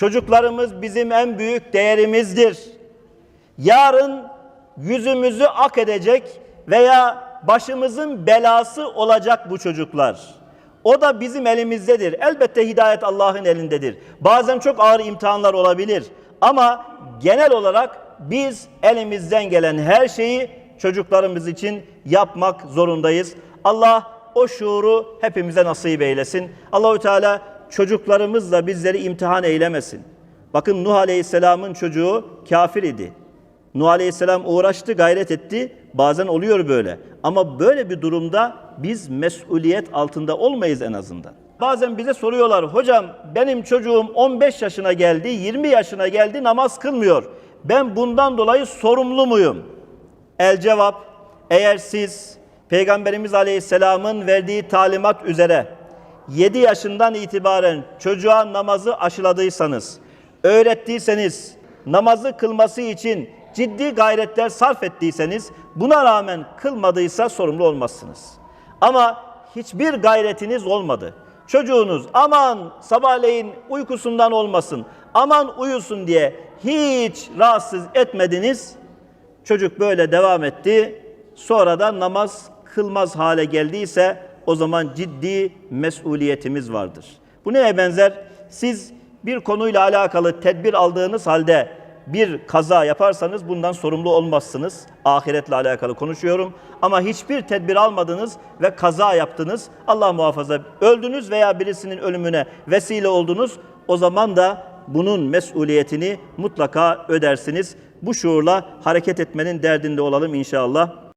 Çocuklarımız bizim en büyük değerimizdir. Yarın yüzümüzü ak edecek veya başımızın belası olacak bu çocuklar. O da bizim elimizdedir. Elbette hidayet Allah'ın elindedir. Bazen çok ağır imtihanlar olabilir. Ama genel olarak biz elimizden gelen her şeyi çocuklarımız için yapmak zorundayız. Allah o şuuru hepimize nasip eylesin. Allahü Teala çocuklarımızla bizleri imtihan eylemesin. Bakın Nuh Aleyhisselam'ın çocuğu kafir idi. Nuh Aleyhisselam uğraştı, gayret etti. Bazen oluyor böyle. Ama böyle bir durumda biz mesuliyet altında olmayız en azından. Bazen bize soruyorlar, hocam benim çocuğum 15 yaşına geldi, 20 yaşına geldi namaz kılmıyor. Ben bundan dolayı sorumlu muyum? El cevap, eğer siz Peygamberimiz Aleyhisselam'ın verdiği talimat üzere 7 yaşından itibaren çocuğa namazı aşıladıysanız, öğrettiyseniz, namazı kılması için ciddi gayretler sarf ettiyseniz, buna rağmen kılmadıysa sorumlu olmazsınız. Ama hiçbir gayretiniz olmadı. Çocuğunuz aman sabahleyin uykusundan olmasın, aman uyusun diye hiç rahatsız etmediniz. Çocuk böyle devam etti. Sonra da namaz kılmaz hale geldiyse o zaman ciddi mesuliyetimiz vardır. Bu neye benzer? Siz bir konuyla alakalı tedbir aldığınız halde bir kaza yaparsanız bundan sorumlu olmazsınız. Ahiretle alakalı konuşuyorum. Ama hiçbir tedbir almadınız ve kaza yaptınız. Allah muhafaza öldünüz veya birisinin ölümüne vesile oldunuz. O zaman da bunun mesuliyetini mutlaka ödersiniz. Bu şuurla hareket etmenin derdinde olalım inşallah.